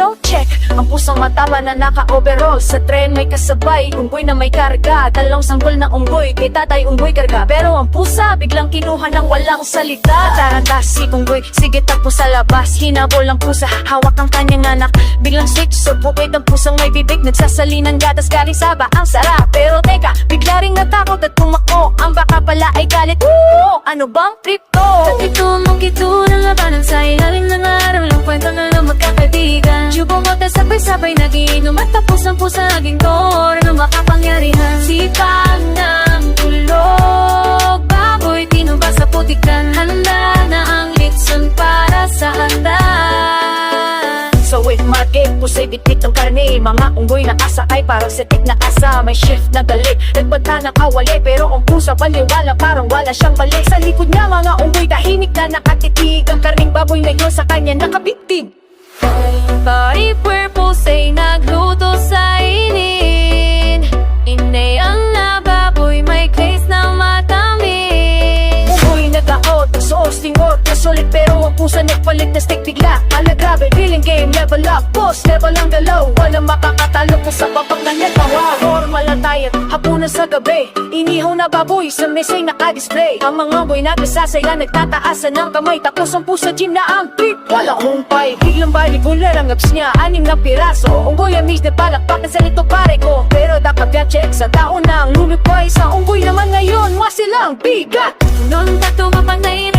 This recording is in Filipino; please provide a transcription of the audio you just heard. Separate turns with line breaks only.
Low check, ang pusong matama na naka-overall Sa tren may kasabay, unggoy na may karga Dalawang sanggol na unggoy, kay tatay unggoy karga Pero ang pusa, biglang kinuha ng walang salita Taranta si unggoy, sige takbo sa labas Hinabol ang pusa, hawak ang kanyang anak Biglang switch, so bukid ang pusang may bibig Nagsasali ng gatas galing sa ba, ang sarap Pero teka, bigla ring natakot at galit, Woo! Ano bang trip to?
Sa ito mong kito ng labanan sa ilalim ng araw ng kwento ng mga magkakaibigan Jubong at sabay-sabay nagiinom at tapos ang pusa naging tor ng makapangyarihan
pusay bitit ng karne. Mga unggoy na asakay parang setik na asa. May shift na gali, nagbanta na kawali. Pero ang pusa paliwala parang wala siyang mali. Sa likod niya mga unggoy tahimik na nakatitig. Ang karning baboy na yun sa kanya nakabitbig
Body purple say nagluto sa inin Inay ang nababoy may case na matamis.
Unggoy nagkaot, sauce, tingot, sulit Pero pusa nagpalit na stick bigla. Ala grabe, feeling game, level up. Boss, level ang galaw. Walang makakatalo kung sa babang na nagawa Normal na tayo, hapunan sa gabi. Inihaw na baboy, sa mesay naka-display. Ang mga boy nagkasasaya, nagtataasan ng kamay. Tapos ang pusa gym na ang beat Wala humpay, biglang baligular ang abs niya. Anim na piraso, unggoy amis na palakpakan sa nito pare ko. Pero dapat yan check sa taon na ang lumipay Sa unggoy naman ngayon, wasilang bigat.
Noon pa tumapang na